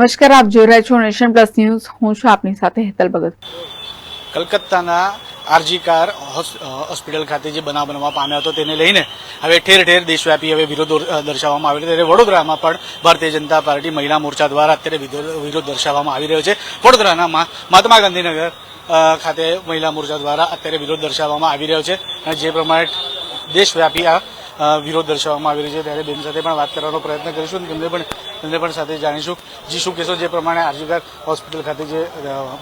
નમસ્કાર, આપ જોઈ રહ્યા છો નેશન પ્લસ ન્યૂઝ. હું છું આપની સાથે હેતલ ભગત. કલકત્તાના આરજી કાર હોસ્પિટલ ખાતે જે બનાવ બનવા પામ્યો હતો તેને લઈને હવે ઠેર ઠેર દેશવ્યાપી હવે વિરોધ દર્શાવવામાં આવ્યો ત્યારે વડોદરામાં પણ ભારતીય જનતા પાર્ટી મહિલા મોરચા દ્વારા અત્યારે વિરોધ દર્શાવવામાં આવી રહ્યો છે. વડોદરાના મહાત્મા ગાંધીનગર ખાતે મહિલા મોરચા દ્વારા અત્યારે વિરોધ દર્શાવવામાં આવી રહ્યો છે. અને જે પ્રમાણે દેશવ્યાપી આ વિરોધ દર્શાવવામાં આવી રહ્યો છે. ત્યારે બેન સાથે પણ વાત કરવાનો પ્રયત્ન કરીશું તેમને પણ તેમને પણ સાથે જાણીશું. જે, શું કહેશો? જે પ્રમાણે આરજીકાર હોસ્પિટલ ખાતે જે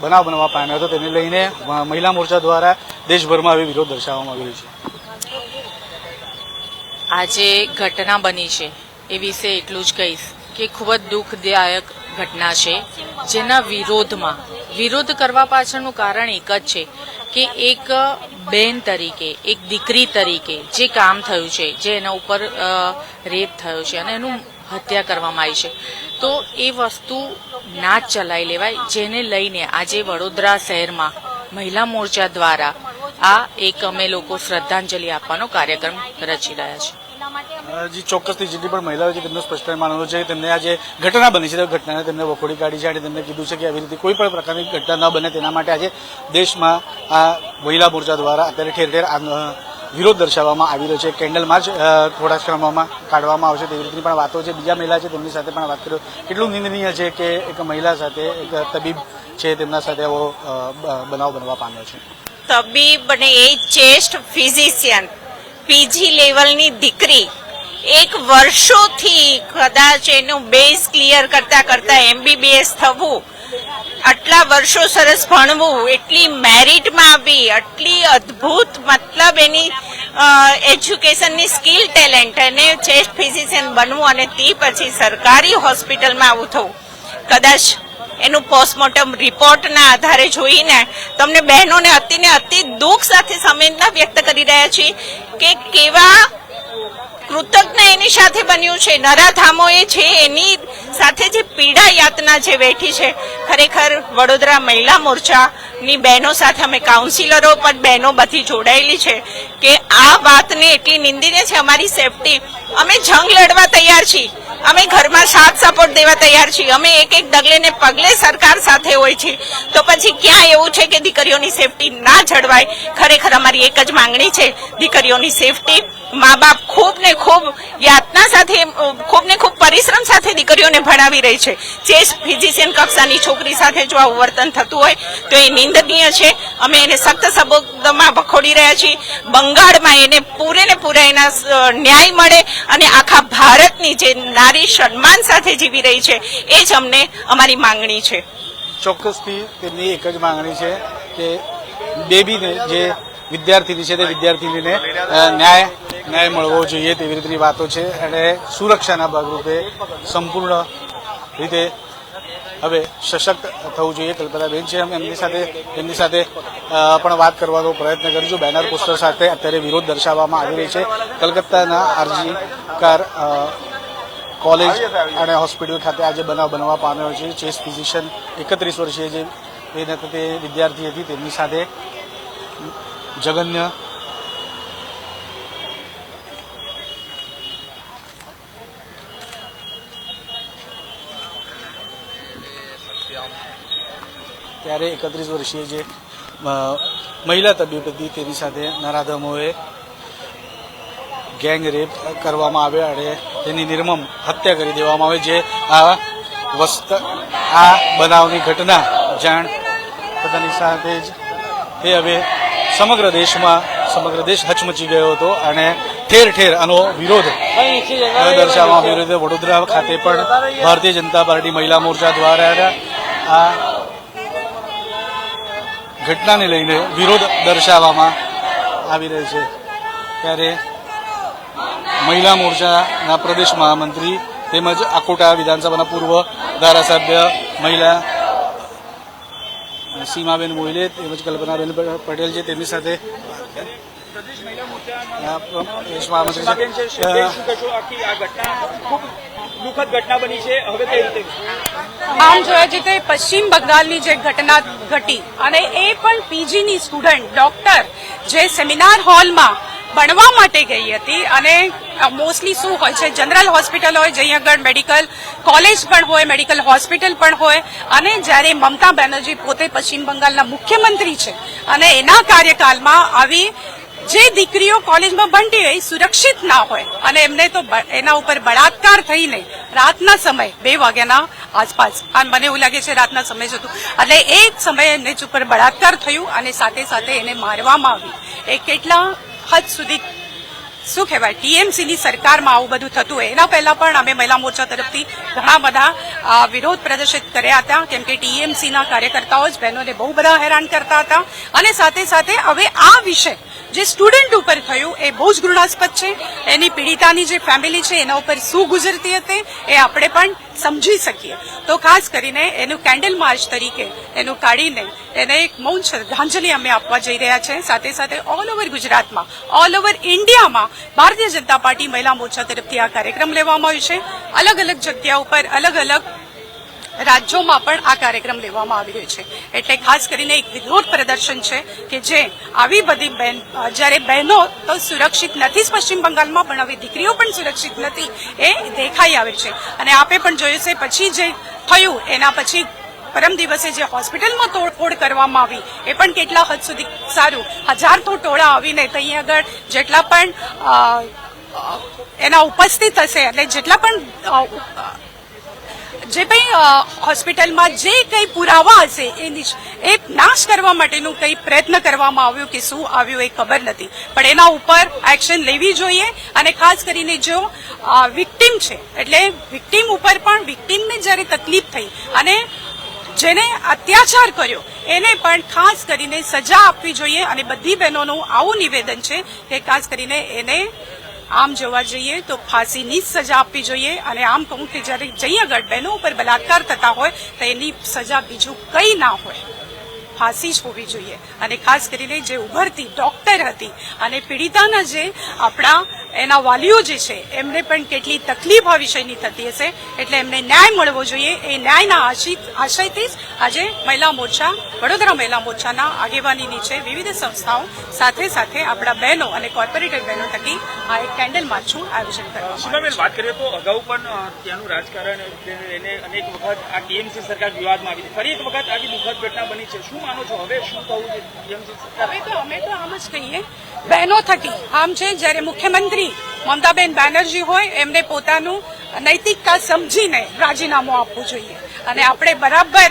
બનાવ બનવા પામ્યો હતો, તેને લઈને મહિલા મોરચા દ્વારા દેશભરમાં આવી વિરોધ દર્શાવવામાં આવી રહ્યો છે. આજે ઘટના બની છે. એ વિશે એટલું જ કહીશ કે ખૂબ જ દુઃખદાયક ઘટના છે. જેના વિરોધમાં વિરોધ કરવા પાછળનું કારણ એક જ છે કે એક બેન તરીકે એક દીકરી તરીકે જે કામ થયું છે જે એના ઉપર રેપ થયો છે અને એનું હત્યા કરવામાં આવી છે. તો એ વસ્તુ ના જ ચલાવી લેવાય. જેને લઈને આજે વડોદરા શહેરમાં મહિલા મોરચા દ્વારા આ એક અમે લોકો શ્રદ્ધાંજલિ આપવાનો કાર્યક્રમ રચી રહ્યા છે અ, જી ચોક્કસથી જેટલી પણ મહિલાઓ છે તેમનો સ્પષ્ટ માનવું છે તેમને આ જે ઘટના બની છે. તે ઘટનાને તેમને વખોડી કાઢી છે અને તેમને કીધું છે કે આવી રીતે કોઈ પણ પ્રકારની ઘટના ન બને તેના માટે આજે દેશમાં આ મહિલા મોરચા દ્વારા અત્યારે ઠેર ઠેર વિરોધ દર્શાવવામાં આવી રહ્યો છે. કેન્ડલ માર્ચ થોડા સમયમાં કાઢવામાં આવશે તેવી રીતની પણ વાતો છે. બીજા મહિલા છે તેમની સાથે પણ વાત કર્યો. કેટલું નિંદનીય છે કે એક મહિલા સાથે એક તબીબ છે તેમના સાથે આવો બનાવ બનવા પામ્યો છે. તબીબ અને એ ચેસ્ટ ફિઝિશિયન, પીજી લેવલની દીકરી એક વર્ષોથી કદાચ એનું બેઝ ક્લિયર કરતા કરતા એમબીબીએસ થવું, આટલા વર્ષો સરસ ભણવું, એટલી મેરિટમાં આવી, આટલી અદ્ભુત મતલબ એની એજ્યુકેશનની સ્કિલ ટેલેન્ટ અને ચેસ્ટ ફિઝિશિયન બનવું અને તે પછી સરકારી હોસ્પિટલમાં આવું થવું. કદાચ એનું પોસ્ટમોર્ટમ રિપોર્ટના આધારે જોઈને તમને બહેનોને અતિને અતિ દુઃખ સાથે સંવેદના વ્યક્ત કરી રહ્યા છીએ કે કેવા કૃતજ્ઞ એની સાથે બન્યું છે નરાધામો એ છે એની સાથે જે પીડા યાતના જે વેઠી છે, ખરેખર વડોદરા મહિલા મોરચાની બહેનો સાથે અમે કાઉન્સિલરો પણ બહેનો બધી જોડાયેલી છે કે આ વાતને એટલી નિંદીને છે અમારી સેફટી અમે જંગ લડવા તૈયાર છીએ. અમે ઘરમાં સાથ સપોર્ટ દેવા તૈયાર છીએ. અમે એક એક ડગલે ને પગલે સરકાર સાથે હોય છે. તો પછી ક્યાં એવું છે કે દીકરીઓની સેફટી ના જળવાય? ખરેખર અમારી એક જ માંગણી છે, દીકરીઓની સેફટી મા બાપ ખૂબ ને ખૂબ યાતના સાથે, ખૂબ ને ખૂબ પરિશ્રમ સાથે દીકરીઓને ભણાવી રહી છે. જે ફિઝિશિયન કક્ષાની છોકરી સાથે જો આવું વર્તન થતું હોય, તો એ નિંદનીય છે. અમે એને સખ્ત શબ્દોમાં વખોડી રહ્યા છીએ. બંગાળમાં એને પૂરે ને પૂરા એના ન્યાય મળે અને આખા ભારતની જે નારી સન્માન સાથે જીવી રહી છે, એ જ અમને અમારી માંગણી છે. ચોક્કસથી તેમની એક જ માંગણી છે કે બેબીને જે વિદ્યાર્થીની છે તે વિદ્યાર્થીનીને ન્યાય ન્યાય મળવો જોઈએ તેવી રીતની વાતો છે અને સુરક્ષાના ભાગરૂપે સંપૂર્ણ રીતે હવે સશક્ત થવું જોઈએ. કલ્પનાબેન છે અમે એમની સાથે એમની સાથે પણ વાત કરવાનો પ્રયત્ન કરીશું બેનર પોસ્ટર સાથે અત્યારે વિરોધ દર્શાવવામાં આવી રહી છે. કલકત્તાના આરજી કાર કોલેજ અને હોસ્પિટલ ખાતે આજે બનાવ બનવા પામ્યો છે. ચેસ ફિઝિશિયન એકત્રીસ વર્ષીય જે તે વિદ્યાર્થી હતી તેમની સાથે જગન્ય. ત્યારે એકત્રીસ વર્ષીય જે મહિલા તબીબ હતી તેની સાથે નરાધમોએ ગેંગ રેપ કરવામાં આવ્યા અને તેની નિર્મમ હત્યા કરી દેવામાં આવે, જે આ વસ્ત, આ બનાવની ઘટના જાણ પોતાની સાથે જ તે હવે સમગ્ર દેશમાં સમગ્ર દેશ હચમચી ગયો હતો અને ઠેર ઠેર આનો વિરોધ દર્શાવવામાં વિરોધ વડોદરા ખાતે પણ ભારતીય જનતા પાર્ટી મહિલા મોરચા દ્વારા આ ઘટનાને લઈને વિરોધ દર્શાવવામાં આવી રહ્યો છે. ત્યારે મહિલા મોરચાના પ્રદેશ મહામંત્રી તેમજ આકોટા વિધાનસભાના પૂર્વ ધારાસભ્ય મહિલા સીમાબેન મોહિલે તેમજ કલ્પનાબેન પટેલ છે તેમની સાથે. આમ જોવા જઈએ પશ્ચિમ બંગાળની જે ઘટના ઘટી અને એ પણ પીજીની સ્ટુડન્ટ ડોક્ટર જે સેમિનાર હોલમાં ભણવા માટે ગઈ હતી અને મોસ્ટલી શું હોય છે જનરલ હોસ્પિટલ હોય જઈ આગળ મેડિકલ કોલેજ પણ હોય મેડિકલ હોસ્પિટલ પણ હોય, અને જ્યારે મમતા બેનર્જી પોતે પશ્ચિમ બંગાળના મુખ્યમંત્રી છે, અને એના કાર્યકાળમાં આવી જે દીકરીઓ કોલેજમાં ભણતી હોય, સુરક્ષિત ના હોય, અને એમને તો એના ઉપર બળાત્કાર થઈને રાતના સમય, બે વાગ્યાના આસપાસ અને મને એવું લાગે છે રાતના સમય હતું એટલે એ જ સમયે એમને ઉપર બળાત્કાર થયું, અને સાથે સાથે એને મારવામાં આવી. એ કેટલા હદ સુધી શું કહેવાય? ટીએમસીની સરકારમાં આવું બધું થતું હોય. એના પહેલા પણ અમે મહિલા મોરચા તરફથી ઘણા બધા વિરોધ પ્રદર્શિત કર્યા હતા. કેમ કે ટીએમસીના કાર્યકર્તાઓ જ બહેનોને બહુ બધા હેરાન કરતા હતા. અને સાથે સાથે હવે આ વિષય જે સ્ટુડન્ટ ઉપર થયું એ બહુ જ ઘૃણાસ્પદ છે. એની પીડિતાની જે ફેમિલી છે એના ઉપર શું ગુજરતી હતી એ આપણે પણ સમજી શકીએ. તો ખાસ કરીને એનું કેન્ડલ માર્ચ તરીકે એનું કાઢીને એને એક મૌન શ્રદ્ધાંજલિ અમે આપવા જઈ રહ્યા છે. સાથે સાથે ઓલ ઓવર ગુજરાતમાં, ઓલ ઓવર ઇન્ડિયામાં ભારતીય જનતા પાર્ટી મહિલા મોરચા તરફથી આ કાર્યક્રમ લેવામાં આવ્યો છે. અલગ અલગ જગ્યા ઉપર અલગ અલગ રાજ્યોમાં પણ આ કાર્યક્રમ લેવામાં આવી રહ્યો છે. એટલે ખાસ કરીને એક વિરોધ પ્રદર્શન છે કે જે આવી બધી બહેન જ્યારે બહેનો તો સુરક્ષિત નથી જ પશ્ચિમ બંગાળમાં, પણ હવે દીકરીઓ પણ સુરક્ષિત નથી એ દેખાઈ આવે છે. અને આપે પણ જોયું છે, પછી જે થયું, એના પછી પરમ દિવસે જે હોસ્પિટલમાં તોડફોડ કરવામાં આવી, એ પણ કેટલા હદ સુધી સારું. હજાર તો ટોળા આવીને ત્યાં આગળ જેટલા પણ એના ઉપસ્થિત હશે, એટલે જેટલા પણ જે કંઈ હોસ્પિટલમાં જે કંઈ પુરાવા હશે, એ એ નાશ કરવા માટેનું કંઈ પ્રયત્ન કરવામાં આવ્યો કે શું આવ્યું એ ખબર નથી. પણ એના ઉપર એક્શન લેવી જોઈએ અને ખાસ કરીને જો વિક્ટીમ છે, એટલે વિક્ટીમ ઉપર પણ વિક્ટીમને જ્યારે તકલીફ થઈ અને જેને અત્યાચાર કર્યો, એને પણ ખાસ કરીને સજા આપવી જોઈએ અને બધી બહેનોનું આવું નિવેદન છે કે ખાસ કરીને એને આમ જોવા જઈએ તો ફાંસીની જ સજા આપવી જોઈએ અને આમ કહું કે જ્યારે જઈ આગળ બહેનો ઉપર બલાત્કાર થતા હોય, તો એની સજા બીજું કંઈ ના હોય. ફાંસી જ હોવી જોઈએ. અને ખાસ કરીને જે ઉભરતી ડોક્ટર હતી અને પીડિતાના જે આપણા એના વાલીઓ જે છે એમને પણ કેટલી તકલીફ આ વિષયની થતી હશે એટલે એમને ન્યાય મળવો જોઈએ. એ ન્યાયના આશયથી જ આજે મહિલા મોરચા વડોદરા મહિલા મોરચાના આગેવાની નીચે વિવિધ સંસ્થાઓ સાથે સાથે આપણા બહેનો અને કોર્પોરેટર બહેનો થકી આ એક કેન્ડલ માર્ચનું આયોજન કરવામાં વાત કરીએ તો અગાઉ પણ ત્યાંનું રાજકારણ એને- એને અનેક વખત આ ટીએમસી સરકાર વિવાદમાં આવી હતી. ફરી એક વખત આવી દુઃખદ ઘટના બની છે. શું માનો છો? હવે શું થવું છે ટીએમસી સરકાર? હવે તો અમે તો આમ જ કહીએ બહેનો થકી. આમ છે, જ્યારે મુખ્યમંત્રી મમતાબેન બેનર્જી હોય, એમને પોતાનું નૈતિકતા સમજીને રાજીનામું આપવું જોઈએ. અને આપણે બરાબર,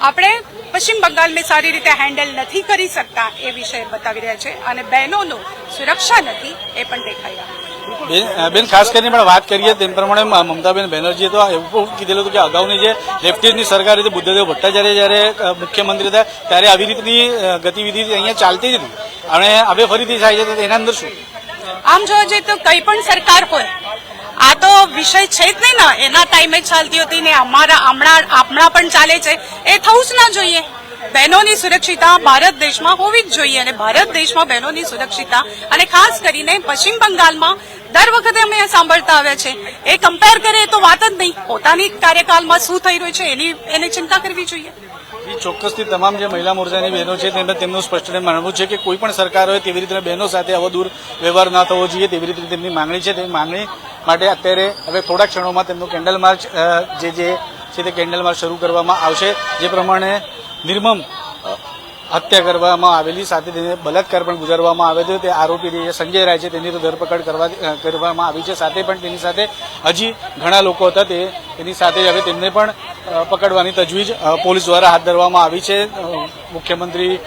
આપણે પશ્ચિમ બંગાળને સારી રીતે હેન્ડલ નથી કરી શકતા એ વિષય બતાવી રહ્યા છે. અને બહેનોનું સુરક્ષા નથી, એ પણ દેખાઈ આવ્યું બેન ખાસ કરીને પણ વાત કરીએ તેમ પ્રમાણે મમતાબેન બેનર્જીએ તો એવું કીધેલું હતું કે અગાઉની જે લેફ્ટિસ્ટની સરકાર હતી બુદ્ધદેવ ભટ્ટાચાર્ય જ્યારે મુખ્યમંત્રી હતા, ત્યારે આવી રીતની ગતિવિધિ અહીંયા ચાલતી જ હતી. અને હવે ફરીથી થાય છે, તો એના અંદર શું? આમ જોવા જઈએ તો કઈ પણ સરકાર હોય, આ તો વિષય છે જ નહીં ને, એના ટાઈમે ચાલતી હતી ને અમારા, હમણાં હમણાં પણ ચાલે છે, એ થવું જ ના જોઈએ. બહેનોની સુરક્ષિતા ભારત દેશમાં હોવી જ જોઈએ અને ભારત દેશમાં બહેનોની સુરક્ષિતા અને ખાસ કરીને પશ્ચિમ બંગાળમાં દર વખતે અમે સાંભળતા આવ્યા છે. એ કમ્પેર કરે તો વાત જ નહીં. પોતાની કાર્યકાળમાં શું થઈ રહ્યું છે એની એને ચિંતા કરવી જોઈએ. ચોક્કસથી તમામ જે મહિલા મોરચાની બહેનો છે, તેમને તેમનું સ્પષ્ટ માનવું છે કે કોઈ પણ સરકાર હોય તેવી રીતે બહેનો સાથે આવો દૂર વ્યવહાર ના થવો જોઈએ, તેવી રીતે તેમની માંગણી છે. તેની માંગણી માટે અત્યારે હવે થોડા ક્ષણોમાં તેમનું કેન્ડલ માર્ચ જે જે છે તે કેન્ડલ માર્ચ શરૂ કરવામાં આવશે. જે પ્રમાણે નિર્મમ હત્યા કરવામાં આવેલી, સાથે તેને બલાત્કાર પણ ગુજારવામાં આવ્યો હતો તે આરોપી જે સંજય રાય છે, તેની તો ધરપકડ કરવા, કરવામાં આવી છે. સાથે પણ તેની સાથે હજી ઘણા લોકો હતા. તે તેની સાથે હવે તેમને પણ પકડવાની તજવીજ પોલીસ દ્વારા હાથ ધરવામાં આવી છે. મુખ્યમંત્રી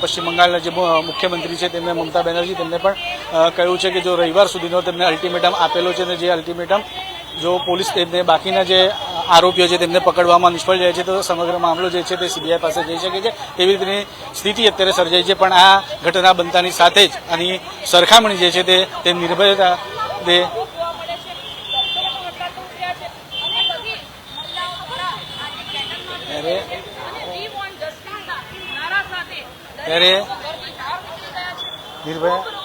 પશ્ચિમ બંગાળના જે મુખ્યમંત્રી છે, તેમને મમતા બેનર્જી, તેમને પણ કહ્યું છે કે જો રવિવાર સુધીનો તેમને અલ્ટિમેટમ આપેલો છે અને જે અલ્ટિમેટમ જો પોલીસ તેમને બાકીના જે આરોપીઓ છે તેમને પકડવામાં નિષ્ફળ જાય છે તો સમગ્ર મામલો જે છે તે સીબીઆઈ પાસે જઈ શકે છે. એવી રીતની સ્થિતિ અત્યારે સર્જાઈ છે પણ આ ઘટના બનતાની સાથે જ આની સરખામણી જે છે તે તે નિર્ભયતા તે ત્યારે નિર્ભયા.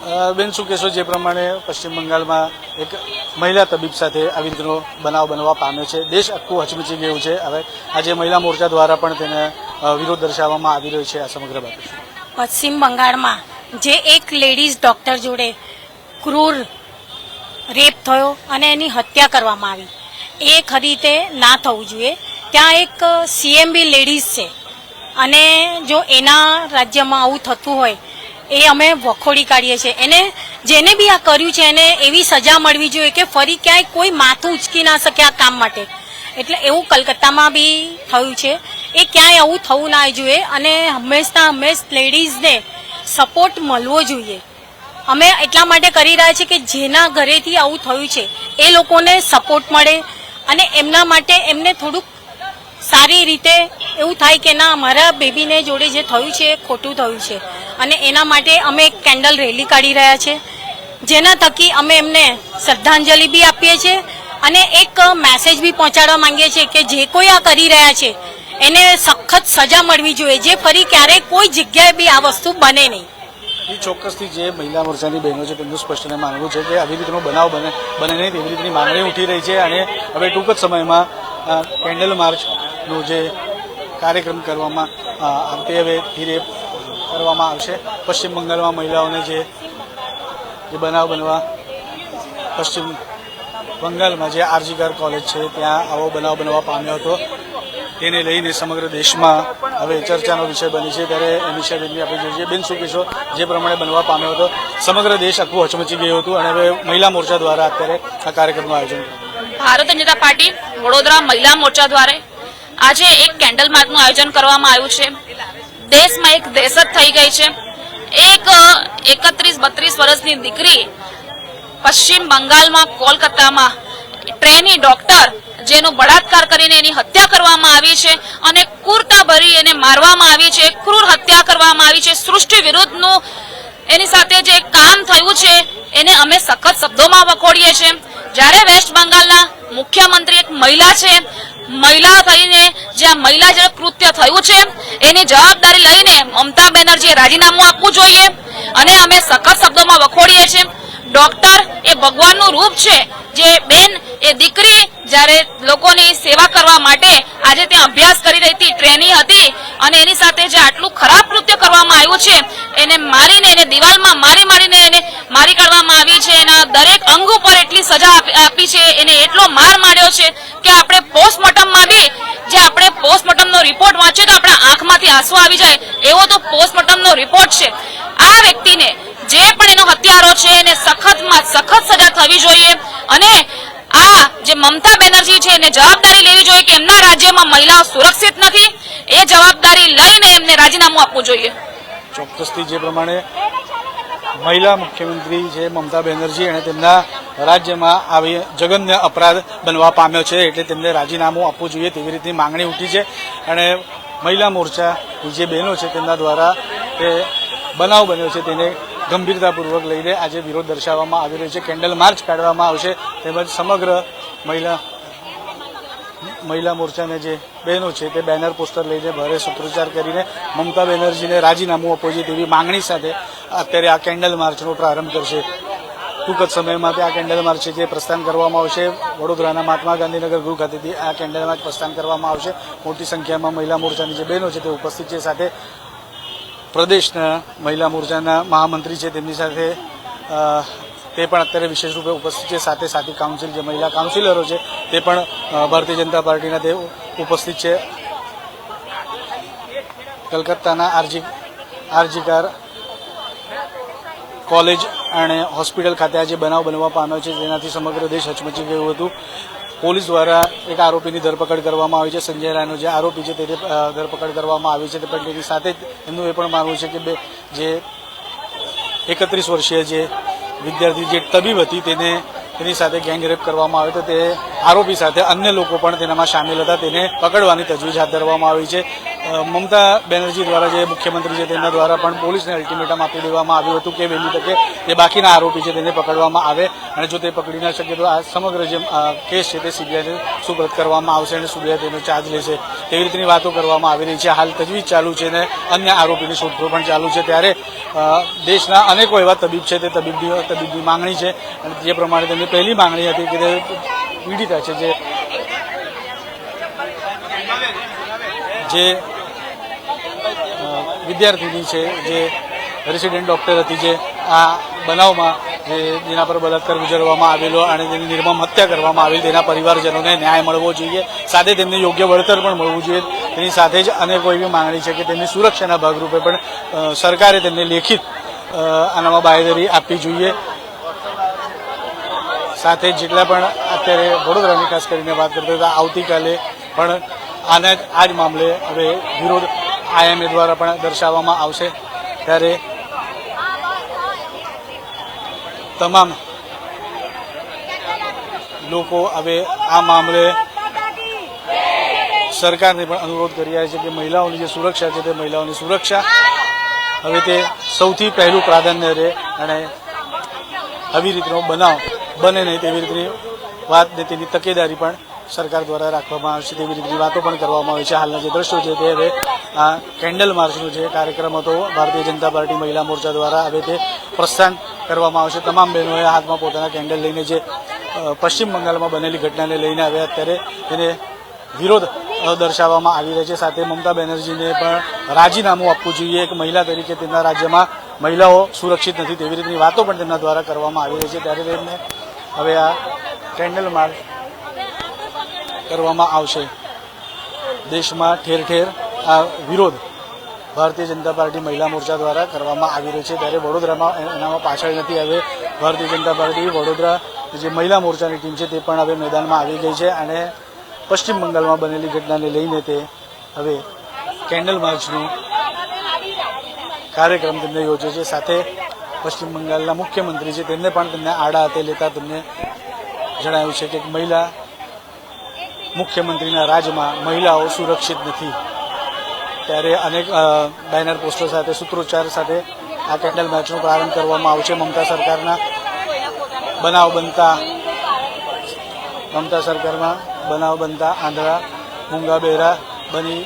બેન, શું કહેશો જે પ્રમાણે પશ્ચિમ બંગાળમાં એક મહિલા તબીબ સાથે આવી રીતનો બનાવ બનવા પામ્યો છે? દેશ આખું હચમચી ગયું છે. હવે આજે મહિલા મોરચા દ્વારા પણ તેને વિરોધ દર્શાવવામાં આવી રહ્યો છે આ સમગ્ર બાબત. પશ્ચિમ બંગાળમાં જે એક લેડીઝ ડોક્ટર જોડે ક્રૂર રેપ થયો અને એની હત્યા કરવામાં આવી. એ ખરી રીતે ના થવું જોઈએ. ત્યાં એક સીએમબી લેડીઝ છે. અને જો એના રાજ્યમાં આવું થતું હોય એ અમે વખોડી કાઢીએ છીએ. એને જેને બી આ કર્યું છે, એને એવી સજા મળવી જોઈએ કે ફરી ક્યાંય કોઈ માથું ઉચકી ના શકે આ કામ માટે. એટલે એવું કલકત્તામાં બી થયું છે. એ ક્યાંય આવું થવું ના જોઈએ અને હંમેશા હંમેશ લેડીઝને સપોર્ટ મળવો જોઈએ. અમે એટલા માટે કરી રહ્યા છીએ કે જેના ઘરેથી આવું થયું છે, એ લોકોને સપોર્ટ મળે અને એમના માટે એમને થોડુંક સારી રીતે એવું થાય કે ના, મારા બેબીને જોડે જે થયું છે એ ખોટું થયું છે. અને એના માટે અમે એક કેન્ડલ રેલી કાઢી રહ્યા છે. જેના થકી અમે એમને શ્રદ્ધાંજલિ બી આપીએ છીએ અને એક મેસેજ બી પહોંચાડવા માંગીએ છીએ કે જે કોઈ આ કરી રહ્યા છે, એને સખત સજા મળવી જોઈએ. જે ફરી ક્યારેય કોઈ જગ્યાએ બી આ વસ્તુ બને નહીં. ચોક્કસથી જે મહિલા મોરચાની બહેનો છે, તેમનું સ્પષ્ટને માનવું છે કે આવી રીતનો બનાવ બને બને નહીં, તેવી રીતની માંગણી ઉઠી રહી છે અને હવે ટૂંક જ સમયમાં કેન્ડલ માર્ચનો જે કાર્યક્રમ કરવામાં આવતી હવે ધીરે કરવામાં આવશે. પશ્ચિમ બંગાળમાં મહિલાઓને જે બનાવ બનવા, પશ્ચિમ બંગાળમાં જે આરજીકાર કોલેજ છે, ત્યાં આવો બનાવ બનવા પામ્યો હતો. તેને લઈને સમગ્ર દેશમાં હવે ચર્ચાનો વિષય બની છે. ત્યારે નિશાબેનની આપણે જોઈએ. બેન સુકેશો જે પ્રમાણે બનવા પામ્યો હતો. સમગ્ર દેશ આખું હચમચી ગયું હતું અને હવે મહિલા મોરચા દ્વારા અત્યારે આ કાર્યક્રમનું આયોજન ભારતીય જનતા પાર્ટી વડોદરા મહિલા મોરચા દ્વારા આજે એક કેન્ડલ માર્ચનું આયોજન કરવામાં આવ્યું છે. દેશમાં એક દહેશત થઈ ગઈ છે. એક, એકત્રીસ, બત્રીસ વર્ષની દીકરી પશ્ચિમ બંગાળમાં કોલકાતામાં ટ્રેની ડોક્ટર જેનો બળાત્કાર કરીને એની હત્યા કરવામાં આવી છે અને કુર્તા ભરી એને મારવામાં આવી છે, ક્રૂર હત્યા કરવામાં આવી છે. સૃષ્ટિ વિરુદ્ધનું એની સાથે જે કામ થયું છે, એને અમે સખત શબ્દોમાં વખોડીએ છીએ. જ્યારે વેસ્ટ બંગાળના મુખ્યમંત્રી એક મહિલા છે, મહિલા થઈને જ્યાં મહિલા જે કૃત્ય થયું છે, એની જવાબદારી લઈને મમતા બેનર્જીએ રાજીનામું આપવું જોઈએ અને અમે સખત શબ્દોમાં વખોડીએ છીએ. ડોક્ટર એ ભગવાનનું રૂપ છે. જે બેન એ દીકરી જ્યારે લોકોની સેવા કરવા માટે આજે ત્યાં અભ્યાસ કરી રહી હતી ટ્રેની હતી અને એની સાથે જે આટલું ખરાબ કૃત્ય કરવામાં આવ્યું છે, એને મારીને, એને દિવાલમાં મારી મારીને એને મારી કાઢવામાં આવી છે. એના દરેક અંગ ઉપર એટલી સજા આપી- છે. એને એટલો માર માર્યો છે કે આપણે પોસ્ટમોર્ટમમાં બી જે આપણે પોસ્ટમોર્ટમનો રિપોર્ટ વાંચીએ તો આપણા આંખમાંથી આંસુ આવી જાય. એવો તો પોસ્ટમોર્ટમનો રિપોર્ટ છે. આ વ્યક્તિને જે પણ એનો હત્યારો છે એને સખતમાં સખત સજા થવી જોઈએ અને આ જે મમતા બેનર્જી છે એને જવાબદારી લેવી જોઈએ કે એમના રાજ્યમાં મહિલાઓ સુરક્ષિત નથી, એ જવાબદારી લઈને એમને રાજીનામું આપવું જોઈએ. ચોક્કસથી જે પ્રમાણે મહિલા મુખ્યમંત્રી છે મમતા બેનર્જી અને તેમના રાજ્યમાં આવી જગન્ય અપરાધ બનવા પામ્યો છે એટલે તેમને રાજીનામું આપવું જોઈએ તેવી રીતની માંગણી ઉઠી છે. અને મહિલા મોરચાની જે બહેનો છે તેમના દ્વારા તે બનાવ બન્યો છે તેને ગંભીરતાપૂર્વક લઈને આજે વિરોધ દર્શાવવામાં આવી રહ્યો છે. કેન્ડલ માર્ચ કાઢવામાં આવશે. તેમજ સમગ્ર મહિલા મહિલા મોરચાને જે બહેનો છે તે બેનર પોસ્ટર લઈને ભારે સૂત્રોચ્ચાર કરીને મમતા બેનર્જીને રાજીનામું અપાવજે તેવી માંગણી સાથે અત્યારે આ કેન્ડલ માર્ચનો પ્રારંભ કરશે. ટૂંક જ સમયમાં આ કેન્ડલ માર્ચ છે જે પ્રસ્થાન કરવામાં આવશે. વડોદરાના મહાત્મા ગાંધીનગર ગૃહ ખાતેથી આ કેન્ડલ માર્ચ પ્રસ્થાન કરવામાં આવશે. મોટી સંખ્યામાં મહિલા મોરચાની જે બહેનો છે તે ઉપસ્થિત છે સાથે પ્રદેશના મહિલા મોરચાના મહામંત્રી છે, તેમની સાથે તે પણ અત્યારે વિશેષ રૂપે ઉપસ્થિત છે. સાથે સાથી કાઉન્સિલ જે મહિલા કાઉન્સિલરો છે, તે પણ ભારતીય જનતા પાર્ટીના તે ઉપસ્થિત છે. કલકત્તાના આરજી, આરજીકાર કોલેજ અને હોસ્પિટલ ખાતે આજે બનાવ બનવા પામ્યો છે. જેનાથી સમગ્ર દેશ હચમચી ગયું હતું. પોલીસ દ્વારા એક આરોપીની ધરપકડ કરવામાં આવી છે. સંજય રાયનો જે આરોપી છે તેની ધરપકડ કરવામાં આવી છે. પણ તેની સાથે એમનું એ પણ માનવું છે કે બે, જે એકત્રીસ વર્ષીય જે વિદ્યાર્થી જે તબીબ હતી તેને, તેની સાથે ગેંગરેપ કરવામાં આવ્યો તો તે આરોપી સાથે અન્ય લોકો પણ તેનામાં સામેલ હતા. તેને પકડવાની તજવીજ હાથ ધરવામાં આવી છે. મમતા બેનર્જી દ્વારા જે મુખ્યમંત્રી છે તેમના દ્વારા પણ પોલીસને અલ્ટિમેટમ આપી દેવામાં આવ્યું હતું કે વહેલી તકે જે બાકીના આરોપી છે તેને પકડવામાં આવે અને જો તે પકડી ન શકે તો આ સમગ્ર જે કેસ છે તે સીબીઆઈને સુપ્રત કરવામાં આવશે અને સીબીઆઈ તેનો ચાર્જ લેશે. તેવી રીતની વાતો કરવામાં આવી રહી છે. હાલ તજવીજ ચાલુ છે અને અન્ય આરોપીની શોધખોળ પણ ચાલુ છે. ત્યારે દેશના અનેકો એવા તબીબ છે તે તબીબની તબીબની માંગણી છે અને જે પ્રમાણે તેમની પહેલી માંગણી હતી કે તે પીડિતા છે જે જે વિદ્યાર્થીની છે, જે રેસિડેન્ટ ડૉક્ટર હતી, જે આ બનાવમાં, જે જેના પર બલાત્કાર ગુજરવામાં આવેલો અને તેની નિર્મમ હત્યા કરવામાં આવેલી, તેના પરિવારજનોને ન્યાય મળવો જોઈએ. સાથે તેમને યોગ્ય વળતર પણ મળવું જોઈએ. તેની સાથે જ અનેક એવી માંગણી છે કે તેમની સુરક્ષાના ભાગરૂપે પણ સરકારે તેમને લેખિત આનામાં બાહેધરી આપવી જોઈએ. સાથે જેટલા પણ અત્યારે વડોદરાની ખાસ કરીને વાત કરતા હતા, આવતીકાલે પણ આના આ જ મામલે હવે વિરોધ આઈએમએ દ્વારા પણ દર્શાવવામાં આવશે. ત્યારે તમામ લોકો હવે આ મામલે સરકારને પણ અનુરોધ કરી રહ્યા છે કે મહિલાઓની જે સુરક્ષા છે તે મહિલાઓની સુરક્ષા હવે તે સૌથી પહેલું પ્રાધાન્ય રહે અને આવી રીતનો બનાવ બને નહીં તેવી રીતની વાત ને તેની તકેદારી પણ સરકાર દ્વારા રાખવામાં આવશે તેવી રીતની વાતો પણ કરવામાં આવી છે. હાલના જે દ્રશ્યો છે તે હવે આ કેન્ડલ માર્ચનો જે કાર્યક્રમ હતો, ભારતીય જનતા પાર્ટી મહિલા મોરચા દ્વારા હવે તે પ્રસ્થાન કરવામાં આવશે. તમામ બહેનોએ હાથમાં પોતાના કેન્ડલ લઈને જે પશ્ચિમ બંગાળમાં બનેલી ઘટનાને લઈને હવે અત્યારે તેને વિરોધ દર્શાવવામાં આવી રહ્યો છે. સાથે મમતા બેનર્જીને પણ રાજીનામું આપવું જોઈએ. એક મહિલા તરીકે તેમના રાજ્યમાં મહિલાઓ સુરક્ષિત નથી તેવી રીતની વાતો પણ તેમના દ્વારા કરવામાં આવી રહી છે. ત્યારે તેમને હવે આ કેન્ડલ માર્ચ કરવામાં આવશે. દેશમાં ઠેર ઠેર આ વિરોધ ભારતીય જનતા પાર્ટી મહિલા મોરચા દ્વારા કરવામાં આવી રહ્યો છે. ત્યારે વડોદરામાં એનામાં પાછળ નથી હવે ભારતીય જનતા પાર્ટી વડોદરા જે મહિલા મોરચાની ટીમ છે તે પણ હવે મેદાનમાં આવી ગઈ છે અને પશ્ચિમ બંગાળમાં બનેલી ઘટનાને લઈને તે હવે કેન્ડલ માર્ચનો કાર્યક્રમ તેમને યોજ્યો છે. સાથે પશ્ચિમ બંગાળના મુખ્યમંત્રી છે, તેમને પણ તેમને આડા હાથે લેતા તેમને જણાવ્યું છે કે મહિલા મુખ્યમંત્રીના રાજમાં મહિલાઓ સુરક્ષિત નથી. ત્યારે અનેક બેનર પોસ્ટર સાથે, સૂત્રોચ્ચાર સાથે આ કેન્ડલ મેચનો પ્રારંભ કરવામાં આવશે. મમતા સરકારના બનાવ બનતા, મમતા સરકારમાં બનાવ બનતા આંધળા, મૂંગા બેરા બની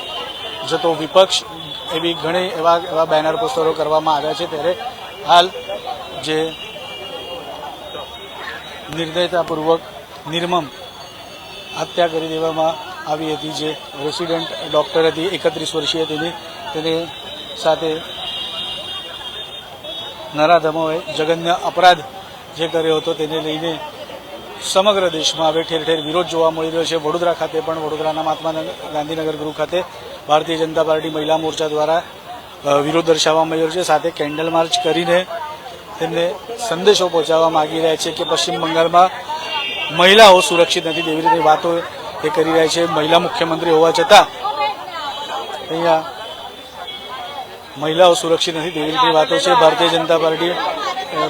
જતો વિપક્ષ એવી ઘણી એવા એવા બેનર પોસ્ટરો કરવામાં આવ્યા છે. ત્યારે હાલ જે નિર્દયતાપૂર્વક, નિર્મમ હત્યા કરી દેવામાં આવી હતી જે રેસિડેન્ટ ડૉક્ટર હતી, એકત્રીસ વર્ષીય તેની તેની સાથે નરાધમોએ જગન્ય અપરાધ જે કર્યો હતો તેને લઈને સમગ્ર દેશમાં હવે ઠેર ઠેર વિરોધ જોવા મળી રહ્યો છે. વડોદરા ખાતે પણ, વડોદરાના મહાત્મા ગાંધીનગર ગૃહ ખાતે ભારતીય જનતા પાર્ટી મહિલા મોરચા દ્વારા વિરોધ દર્શાવવામાં આવ્યો છે. સાથે કેન્ડલ માર્ચ કરીને તેમને સંદેશો પહોંચાડવા માગી રહ્યા છે કે પશ્ચિમ બંગાળમાં મહિલાઓ સુરક્ષિત નથી તેવી રીતે વાતો એ કરી રહ્યા છે મહિલા મુખ્યમંત્રી હોવા છતાં અહીંયા મહિલાઓ સુરક્ષિત નથી તેવી રીતે વાતો છે ભારતીય જનતા પાર્ટી અ,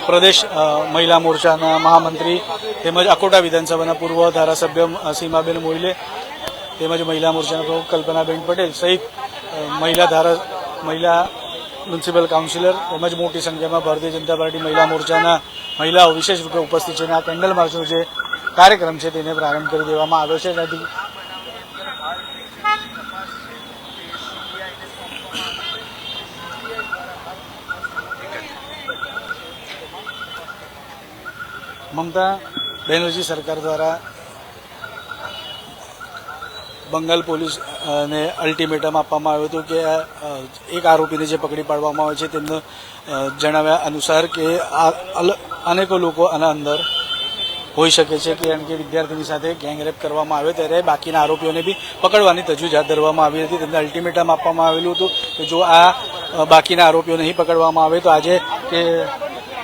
પ્રદેશ અ, મહિલા મોરચાના મહામંત્રી તેમજ અકોટા વિધાનસભાના પૂર્વ ધારાસભ્ય અ, સીમાબેન મોઇલે તેમજ મહિલા મોરચાના પ્રમુખ કલ્પનાબેન પટેલ સહિત અ, મહિલા ધારા મહિલા મ્યુનિસિપલ કાઉન્સિલર તેમજ મોટી સંખ્યામાં ભારતીય જનતા પાર્ટી મહિલા મોરચાના મહિલાઓ વિશેષ રૂપે ઉપસ્થિત છે. અને આ કેન્ડલ માર્ચનો જે કાર્યક્રમ છે તેને પ્રારંભ કરી દેવામાં આવ્યો છે. ત્યાંથી મમતા બેનર્જી સરકાર દ્વારા બંગાલ પોલીસને અલ્ટિમેટમ આપવામાં આવ્યું હતું કે એક આરોપીને જે પકડી પાડવામાં આવે છે, તેમને જણાવ્યા અનુસાર કે આ અનેકો લોકો આના અંદર હોઈ શકે છે કે એમ કે વિદ્યાર્થીની સાથે ગેંગરેપ કરવામાં આવ્યો ત્યારે બાકીના આરોપીઓને બી પકડવાની તજવીજ હાથ ધરવામાં આવી હતી. તેમને અલ્ટિમેટમ આપવામાં આવેલું હતું કે જો આ બાકીના આરોપીઓ નહીં પકડવામાં આવે તો આજે કે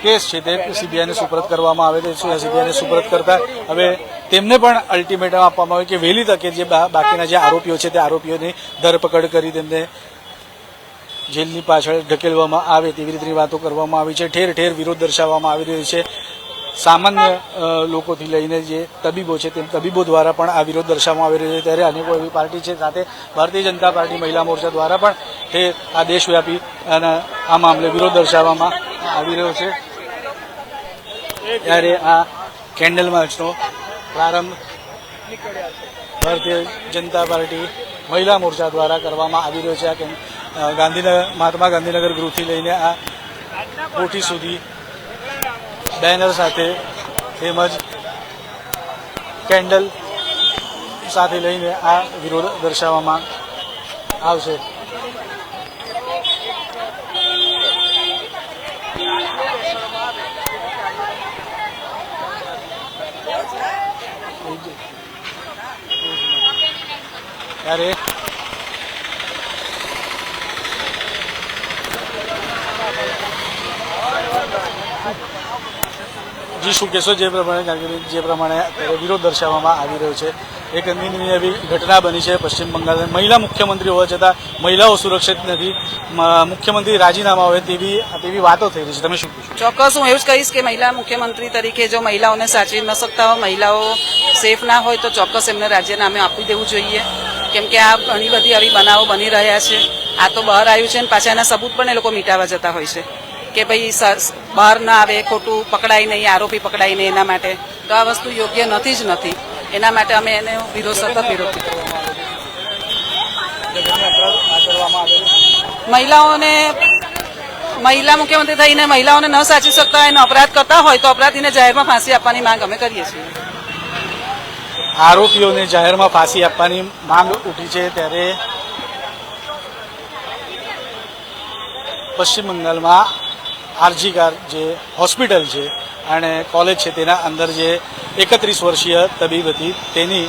કેસ છે તે સીબીઆઈને સુપરત કરવામાં આવે તો સીબીઆઈને સુપરત કરતા? હવે તેમને પણ અલ્ટિમેટમ આપવામાં આવે કે વહેલી તકે જે બાકીના જે આરોપીઓ છે તે આરોપીઓની ધરપકડ કરી તેમને જેલની પાછળ ઢકેલવામાં આવે તેવી રીતની વાતો કરવામાં આવી છે. ઠેર ઠેર વિરોધ દર્શાવવામાં આવી રહ્યો છે. સામાન્ય લોકોથી લઈને જે તબીબો છે તેમ તબીબો દ્વારા પણ આ વિરોધ દર્શાવવામાં આવી રહ્યો છે. ત્યારે અનેકો એવી પાર્ટી છે સાથે ભારતીય જનતા પાર્ટી મહિલા મોરચા દ્વારા પણ તે આ દેશવ્યાપી અને આ મામલે વિરોધ દર્શાવવામાં આવી રહ્યો છે. ત્યારે આ કેન્ડલ માર્ચનો પ્રારંભ ભારતીય જનતા પાર્ટી મહિલા મોરચા દ્વારા કરવામાં આવી રહ્યો છે. આ ગાંધીનગર, મહાત્મા ગાંધીનગર ગૃહથી લઈને આ કોઠી સુધી બેનર સાથે તેમજ કેન્ડલ સાથે લઈને આ વિરોધ દર્શાવવામાં આવશે. ત્યારે જી શું કહેશો? જે પ્રમાણે કારકિર્દી જે પ્રમાણે વિરોધ દર્શાવવામાં આવી રહ્યો છે, એક નિંદનીય એવી ઘટના બની છે પશ્ચિમ બંગાળની. મહિલા મુખ્યમંત્રી હોવા છતાં મહિલાઓ સુરક્ષિત નથી. મુખ્યમંત્રી રાજીનામા હોય તેવી તેવી વાતો થઈ રહી છે. તમે શું કહેશો? ચોક્કસ, હું એવું જ કહીશ કે મહિલા મુખ્યમંત્રી તરીકે જો મહિલાઓને સાચવી ન શકતા હોય, મહિલાઓ સેફ ના હોય, તો ચોક્કસ એમને રાજીનામે આપી દેવું જોઈએ. કેમ કે આ ઘણી બધી આવી બનાવો બની રહ્યા છે. આ તો બહાર આવ્યું છે ને પાછા એના સબૂત પણ એ લોકો મીટાવા જતા હોય છે. કે ભાઈ બહાર ના આવે, ખોટું પકડાય નહીં, આરોપી પકડાય નહીં એના માટે. તો આ વસ્તુ યોગ્ય નથી જ નથી. એના માટે અમે એને વિરોધ સતત વિરોધ મહિલાઓને, મહિલા મુખ્યમંત્રી થઈને મહિલાઓને ન સાચી શકતા, એનો અપરાધ કરતા હોય તો અપરાધીને જાહેરમાં ફાંસી આપવાની માંગ અમે કરીએ છીએ. આરોપીઓને જાહેરમાં ફાંસી આપવાની માંગ ઉઠી છે ત્યારે પશ્ચિમ બંગાળમાં આરજીકાર જે હોસ્પિટલ છે અને કોલેજ છે તેના અંદર જે એકત્રીસ વર્ષીય તબીબ હતી તેની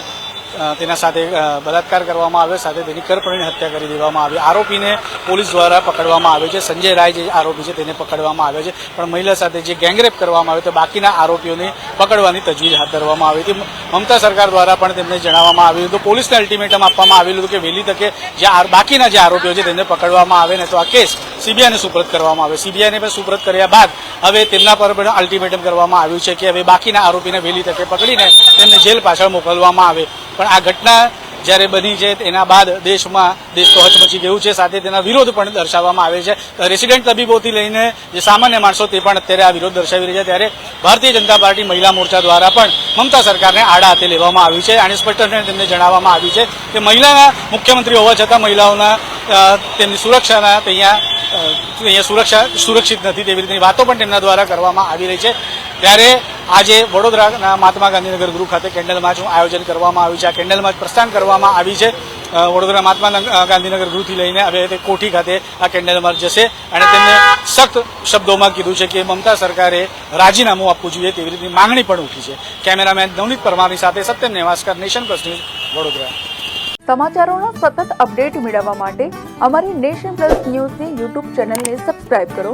તેના સાથે બળાત્કાર કરવામાં આવ્યો, સાથે તેની કરપણીની હત્યા કરી દેવામાં આવી. આરોપીને પોલીસ દ્વારા પકડવામાં આવ્યો છે. સંજય રાય જે આરોપી છે તેને પકડવામાં આવ્યો છે. પણ મહિલા સાથે જે ગેંગરેપ કરવામાં આવ્યો, તો બાકીના આરોપીઓને પકડવાની તજવીજ હાથ ધરવામાં આવી હતી. મમતા સરકાર દ્વારા પણ તેમને જણાવવામાં આવ્યું હતું. પોલીસને અલ્ટિમેટમ આપવામાં આવેલું હતું કે વહેલી તકે જે બાકીના જે આરોપીઓ છે તેમને પકડવામાં આવે ને તો આ કેસ સીબીઆઈને સુપ્રત કરવામાં આવે. સીબીઆઈને પણ સુપ્રત કર્યા બાદ હવે તેમના પર પણ અલ્ટિમેટમ કરવામાં આવ્યું છે કે હવે બાકીના આરોપીને વહેલી તકે પકડીને તેમને જેલ પાછળ મોકલવામાં આવે. પણ આ ઘટના જ્યારે બની છે, તેના બાદ દેશમાં, દેશ તો હચમચી ગયું છે, સાથે તેના વિરોધ પણ દર્શાવવામાં આવે છે. રેસિડેન્ટ તબીબોથી લઈને જે સામાન્ય માણસો તે પણ અત્યારે આ વિરોધ દર્શાવી રહ્યા છે. ત્યારે ભારતીય જનતા પાર્ટી મહિલા મોરચા દ્વારા પણ મમતા સરકારને આડા હાથે લેવામાં આવ્યું છે અને સ્પષ્ટપણે તેમને જણાવવામાં આવ્યું છે કે મહિલાના મુખ્યમંત્રી હોવા છતાં મહિલાઓના તેમની સુરક્ષાના અહીંયા અહીંયા સુરક્ષા સુરક્ષિત નથી તેવી રીતની વાતો પણ તેમના દ્વારા કરવામાં આવી રહી છે. ત્યારે આજે વડોદરાના મહાત્મા ગાંધીનગર ગૃહ ખાતે કેન્ડલ માર્ચનું આયોજન કરવામાં આવ્યું છે. આ કેન્ડલ માર્ચ પ્રસ્થાન કરવામાં આવી છે. વડોદરા મહાત્મા ગાંધીનગર ગૃહથી લઈને હવે તે કોઠી ખાતે આ કેન્ડલ માર્ચ જશે. અને તેમને સખ્ત શબ્દોમાં કીધું છે કે મમતા સરકારે રાજીનામું આપવું જોઈએ તેવી રીતની માંગણી પણ ઉઠી છે. કેમેરામેન નવનીત પરમારની સાથે Satyam Nevaskar, nation plus news, Vadodara. સમાચારોના સતત અપડેટ મેળવવા માટે અમારી નેશન પ્લસ ન્યૂઝની યુટ્યુબ ચેનલને સબસ્ક્રાઇબ કરો.